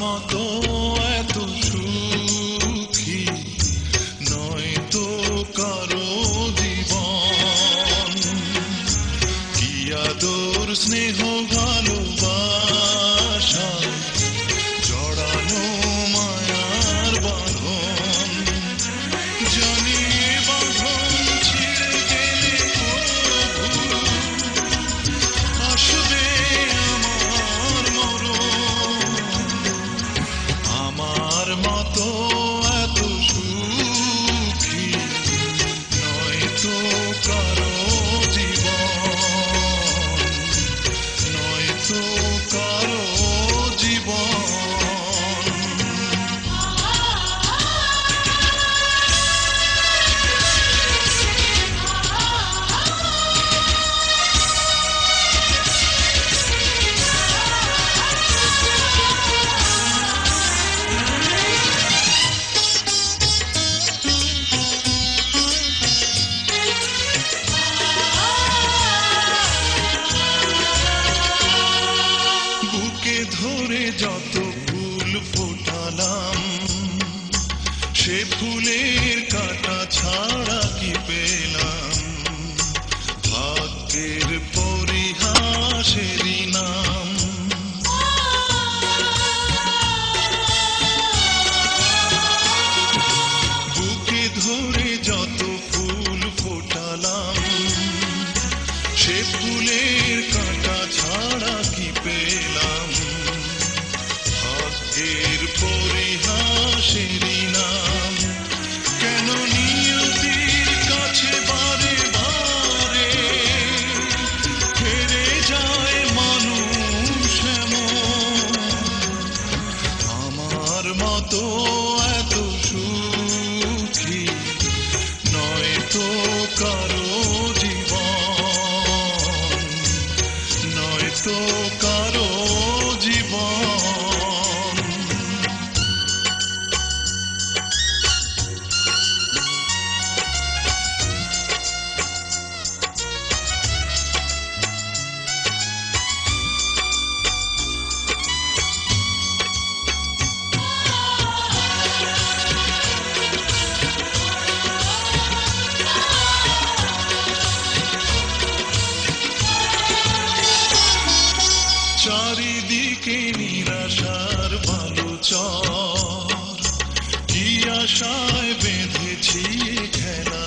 মতো এত সুখী নয় তো কারও জীবন। কি আদর স্নেহ মতো সে ফুলের কাটা ছাড়া কি পেলাম কারো চারিদিকে নিরাশার ভালো চর কি আশায় বেঁধেছি খেলা?